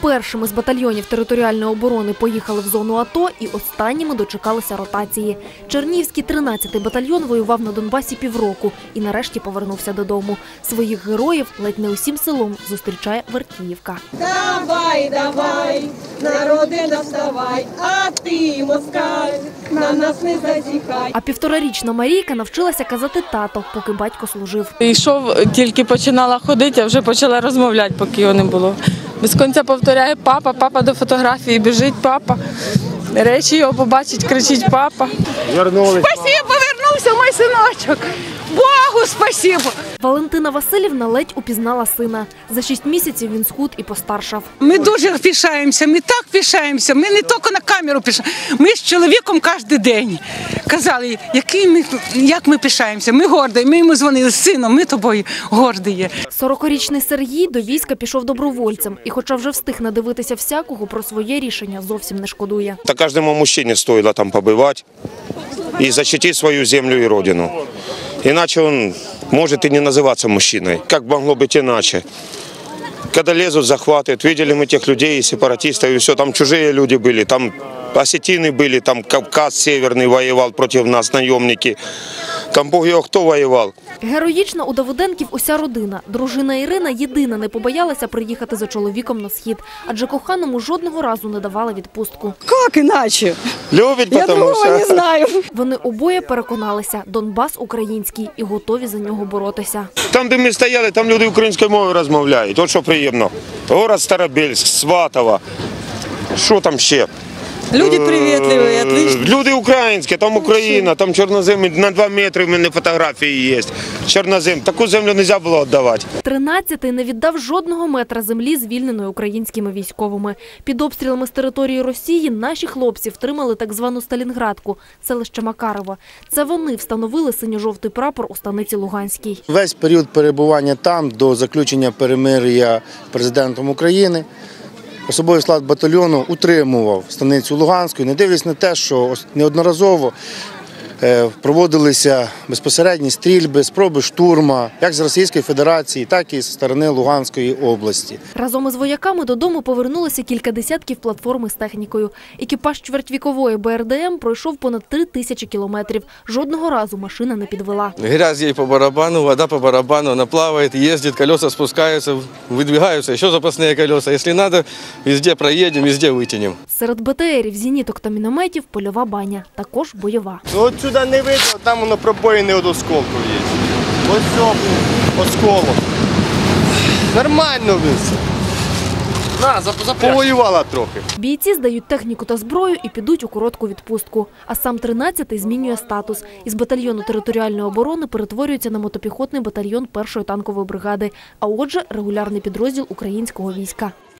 першими з батальйонів територіальної оборони поїхали в зону АТО і останніми дочекалися ротації. Чернівський 13-й батальйон воював на Донбасі півроку і нарешті повернувся додому. Своїх героїв ледь не усім селом зустрічає Вертіївка. Давай, давай, народи наставай, а ти, москаль, на нас не зазіхай. А півторарічна Марійка навчилася казати тато, поки батько служив. Йшов, тільки починала ходити, а вже почала розмовляти, поки його не було. Без кінця повторяє папа, папа до фотографії біжить, папа. Речі його побачить, кричить папа. Спасибо, вернувся мій синочок. Богу спасибо. Валентина Васильівна ледь упізнала сина. За шість місяців він схуд і постаршав. Ми дуже пишаємося, ми так пишаємося. Ми не тільки на камеру пишаємо. Ми з чоловіком кожен день казали, який ми, як ми пишаємося. Ми горді. Ми йому дзвонили з сином, ми тобою горді є. Сорокорічний Сергій до війська пішов добровольцем, і, хоча вже встиг надивитися всякого, про своє рішення зовсім не шкодує. Да каждому мужчине стоило там побывать и защитить свою землю и родину. Иначе он может и не называться мужчиной. Как могло быть иначе? Когда лезут, захватывают. Видели мы тех людей, сепаратистов, и все, там чужие люди были, там осетины были, там Кавказ Северный воевал против нас, наемники. Там бог его кто воевал. Героїчна у Давиденків уся родина. Дружина Ірина єдина не побоялася приїхати за чоловіком на схід, адже коханому жодного разу не давала відпустку. Як іначе? Любит, Я потому другого не знаю. Вони обоє переконалися, Донбас український і готові за нього боротися. Там, де ми стояли, там люди українською мовою розмовляють. От що приємно. Город Старобельськ, Сватова. Що там ще? Люди привітливі, Е, отлично. Люди українські, там Україна, там чорнозем на 2 метри в мене фотографії є. Чорнозем. Таку землю не можна було віддавати. Тринадцятий не віддав жодного метра землі, звільненої українськими військовими. Під обстрілами з території Росії наші хлопці втримали так звану Сталінградку, селище Макарово. Це вони встановили синьо-жовтий прапор у станиці Луганській. Весь період перебування там до заключення перемир'я президентом України. Особовий склад батальйону утримував станицю Луганську, не дивлячись на те, що неодноразово проводилися безпосередні стрільби, спроби штурма, як з Російської Федерації, так і з сторони Луганської області. Разом із вояками додому повернулося кілька десятків платформи з технікою. Екіпаж чвертьвікової БРДМ пройшов понад три тисячі кілометрів. Жодного разу машина не підвела. Грязь ей по барабану, вода по барабану, она плавает, ездит, колеса спускаются, выдвигаются, еще запасные колеса. Если надо, везде проедем, везде вытянем. Серед БТРів, зеніток та мінометів польова баня, також бойова. Ну от сюди не видно, там воно пробоїни від осколків є. Ось все, осколок. Нормально все. На, Повоювала трохи. Бійці здають техніку та зброю і підуть у коротку відпустку. А сам 13-й змінює статус. Із батальйону територіальної оборони перетворюється на мотопіхотний батальйон першої танкової бригади, а отже, регулярний підрозділ українського війська.